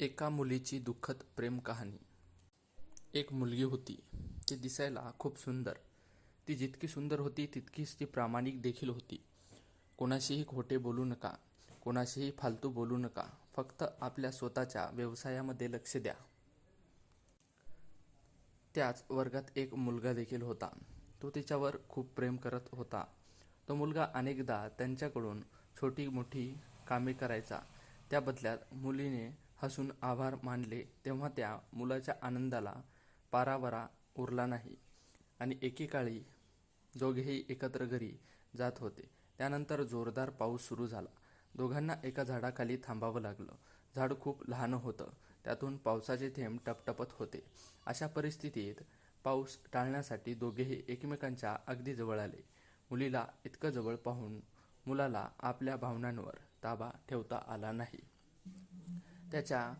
एका मुलीची दुःखद प्रेम कहाणी. एक मुलगी होती. ती दिसायला खूप सुंदर. ती जितकी सुंदर होती तितकीच ती प्रामाणिक देखील होती. कोणाशीही खोटे बोलू नका. कोणाशीही फालतू बोलू नका. फक्त आपल्या स्वतःच्या व्यवसायामध्ये लक्ष द्या. त्याच वर्गात एक मुलगा देखील होता. तो तिच्यावर खूप प्रेम करत होता. तो मुलगा अनेकदा त्यांच्याकडून छोटी मोठी कामे करायचा. त्या बदल्यात मुलीने हसून आभार मानले तेव्हा त्या मुलाच्या आनंदाला पारावरा उरला नाही आणि एकेकाळी दोघेही एकत्र घरी जात होते. त्यानंतर जोरदार पाऊस सुरू झाला. दोघांना एका झाडाखाली थांबावं लागलं. झाड खूप लहान होतं. त्यातून पावसाचे थेंब टपटपत होते. अशा परिस्थितीत पाऊस टाळण्यासाठी दोघेही एकमेकांच्या अगदी जवळ आले. मुलीला इतकं जवळ पाहून मुलाला आपल्या भावनांवर ताबा ठेवता आला नाही. त्याच्या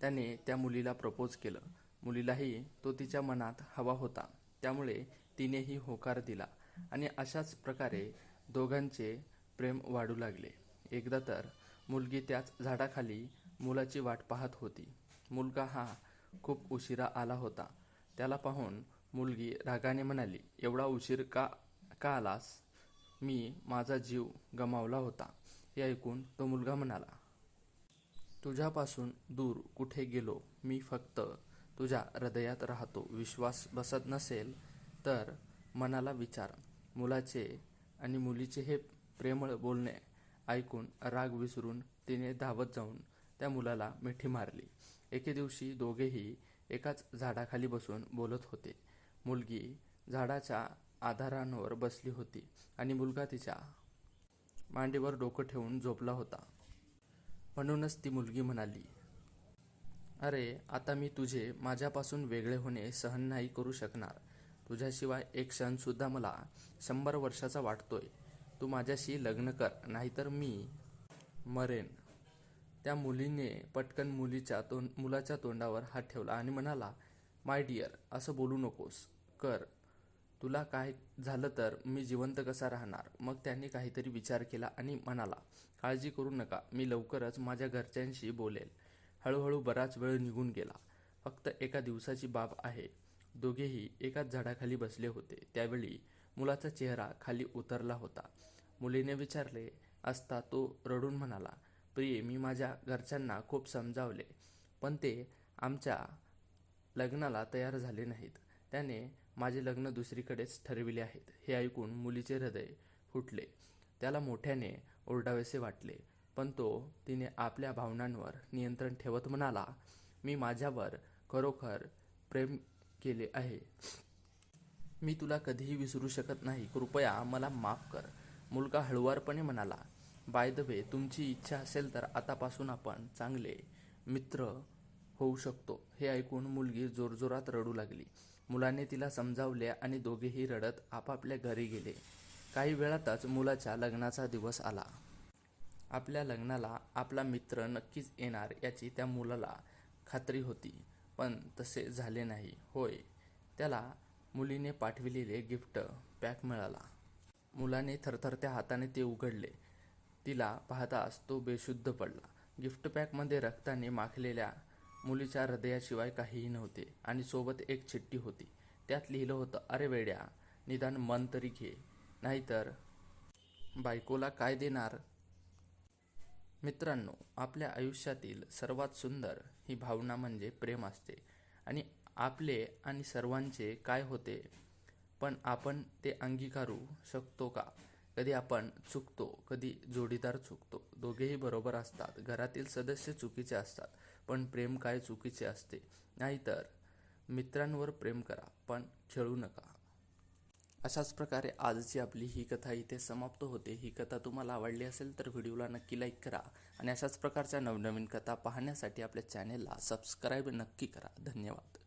त्याने त्या मुलीला प्रपोज केलं. मुलीलाही तो तिच्या मनात हवा होता. त्यामुळे तिनेही होकार दिला आणि अशाच प्रकारे दोघांचे प्रेम वाढू लागले. एकदा तर मुलगी त्याच झाडाखाली मुलाची वाट पाहत होती. मुलगा हा खूप उशिरा आला होता. त्याला पाहून मुलगी रागाने म्हणाली एवढा उशीर का का आलास? मी माझा जीव गमावला होता. हे ऐकून तो मुलगा म्हणाला तुझ्यापासून दूर कुठे गेलो मी फक्त तुझ्या हृदयात राहतो. विश्वास बसत नसेल तर मनाला विचार. मुलाचे आणि मुलीचे हे प्रेमळ बोलणे ऐकून राग विसरून तिने धावत जाऊन त्या मुलाला मिठी मारली. एके दिवशी दोघेही एकाच झाडाखाली बसून बोलत होते. मुलगी झाडाच्या आधारांवर बसली होती आणि मुलगा तिच्या मांडीवर डोकं ठेवून झोपला होता. म्हणूनच ती मुलगी म्हणाली अरे आता मी तुझे माझ्यापासून वेगळे होणे सहन नाही करू शकणार. तुझ्याशिवाय एक क्षणसुद्धा मला शंभर वर्षाचा वाटतोय. तू माझ्याशी लग्न कर नाहीतर मी मरेन. त्या मुलीने पटकन मुलीच्या तोंड मुलाच्या तोंडावर हात ठेवला आणि म्हणाला माय डिअर असं बोलू नकोस. कर तुला काय झालं तर मी जिवंत कसा राहणार? मग त्यांनी काहीतरी विचार केला आणि म्हणाला काळजी करू नका मी लवकरच माझ्या घरच्यांशी बोलेल. हळूहळू बराच वेळ निघून गेला. फक्त एका दिवसाची बाब आहे. दोघेही एकाच झाडाखाली बसले होते. त्यावेळी मुलाचा चेहरा खाली उतरला होता. मुलीने विचारले असता तो रडून म्हणाला प्रिये मी माझ्या घरच्यांना खूप समजावले पण ते आमच्या लग्नाला तयार झाले नाहीत. त्याने माझे लग्न दुसरीकडेच ठरविले आहेत हे ऐकून मुलीचे हृदय फुटले. त्याला मोठ्याने ओरडावेसे वाटले पण तो तिने आपल्या भावनांवर नियंत्रण ठेवत म्हणाला मी माझ्यावर खरोखर प्रेम केले आहे. मी तुला कधीही विसरू शकत नाही. कृपया मला माफ कर. मुलगा हळुवारपणे म्हणाला बाय द वे तुमची इच्छा असेल तर आतापासून आपण चांगले मित्र होऊ शकतो हे ऐकून मुलगी जोरजोरात रडू लागली. मुलाने तिला समजावले आणि दोघेही रडत आपापल्या घरी गेले. काही वेळातच मुलाच्या लग्नाचा दिवस आला. आपल्या लग्नाला आपला मित्र नक्कीच येणार याची त्या मुलाला खात्री होती पण तसे झाले नाही. होय त्याला मुलीने पाठविलेले गिफ्ट पॅक मिळाला. मुलाने थरथरत्या हाताने ते उघडले. तिला पाहताच तो बेशुद्ध पडला. गिफ्ट पॅकमध्ये रक्ताने माखलेल्या मुलीच्या हृदयाशिवाय काहीही नव्हते आणि सोबत एक चिठ्ठी होती. त्यात लिहिलं होतं अरे वेड्या निदान मन तरी घे. नाहीतर बायकोला काय देणार? मित्रांनो आपल्या आयुष्यातील सर्वात सुंदर ही भावना म्हणजे प्रेम असते. आणि आपले आणि सर्वांचे काय होते? पण आपण ते अंगीकारू शकतो का? कधी आपण चुकतो कधी जोडीदार चुकतो. दोघेही बरोबर असतात. घरातील सदस्य चुकीचे असतात. पण प्रेम काय चुकीचे असते? नाहीतर मित्रांवर प्रेम करा पण खेळू नका. अशाच प्रकारे आजची आपली ही कथा इथे समाप्त होते. ही कथा तुम्हाला आवडली असेल तर व्हिडिओला नक्की लाईक करा आणि अशाच प्रकारच्या नवनवीन कथा पाहण्यासाठी आपल्या चॅनेलला सबस्क्राईब नक्की करा. धन्यवाद.